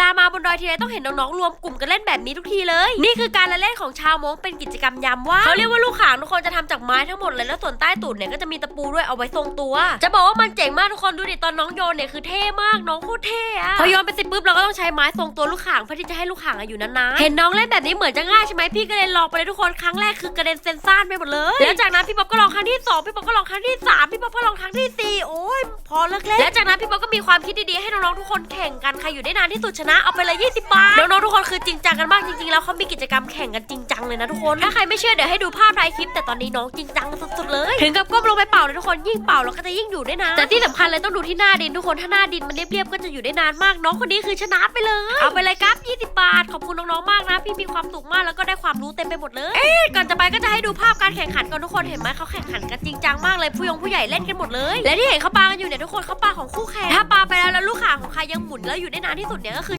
ลามาบนดอยทีไรต้องเห็นน้องๆรวมกลุ่มกันเล่นแบบนี้ทุกทีเลย นี่คือการละเล่นของชาวมงเป็นกิจกรรมยามว่างเขาเรียกว่าลูกขางทุกคนจะทำจากไม้ทั้งหมดเลยแล้วส่วนใต้ตูดเนี่ยก็จะมีตะปูด้วยเอาไว้ทรงตัว จะบอกว่ามันเจ๋งมากทุกคนดูดิตอนน้องโยนเนี่ยคือเท่มากน้องโคตรเท่อะพอโยนไปเสร็จปุ๊บเราก็ต้องใช้ไม้ทรงตัวลูกขางเพื่อที่จะให้ลูกขางอยู่นานๆเห็นน้องเล่นแบบนี้เหมือนจะง่ายใช่ไหมพี่ก็เลยลองไปเลยทุกคนครั้งแรกคือกระเด็นเซนซ่านไปหมดเลยแล้วจากนั้นพี่ป๊อปก็ลองครั้งที่สองพี่ป๊อปก็ลองครั้งที่สามพี่ป๊อปก็ลองครั้งที่สี่โอ้ยพอเลิกเล่นแล้วจากนั้นพี่ป๊อปก็มีความคิดดีๆให้น้องๆทุกคนแข่งกันใครอยู่ได้นานที่สุดชนะ เอาไปเลย20บาท น้องๆทุกคนคือจริงจังกันมากจริงๆ แล้วเขามีกิจกรรมแข่งกันจริงจังเลยนะทุกคน ถ้าใครไม่เชื่อเดี๋ยวให้ดูภาพท้ายคลิป แต่ตอนนี้น้องจริงจังกันสุดๆเลย ถึงกับก้มลงไปเป่าเลยทุกคน ยิ่งเป่าเราก็จะยิ่งอยู่ได้นาน แต่ที่สำคัญเลยต้องดูที่หน้าดินทุกคน ถ้าหน้าดินมันเรียบๆ ก็จะอยู่ได้นานมาก น้องคนนี้คือชนะไปเลย เอาไปเลยครับ20บาท ขอบคุณน้องๆ มากนะ พี่มีความสุขมากแล้วก็ได้ความรู้เต็มไปหมดเลย เอ๊ะ ก่อนจะไปก็จะให้ดูภาพการแข่งขันก่อนทุกคน เห็นไหมเขาแข่งขันกันจริงจังมากเลยผู้ยงผู้ใหญ่เล่นกันหมดเลย และที่เห็นเขาปากันอยู่เนี่ยทุกคนเขาปาของคู่แข่งถ้าปาไปแล้วแล้วลูกข่างของใครยังหมุนแล้วอยู่ได้นานที่สุดเนี่ยก็คือ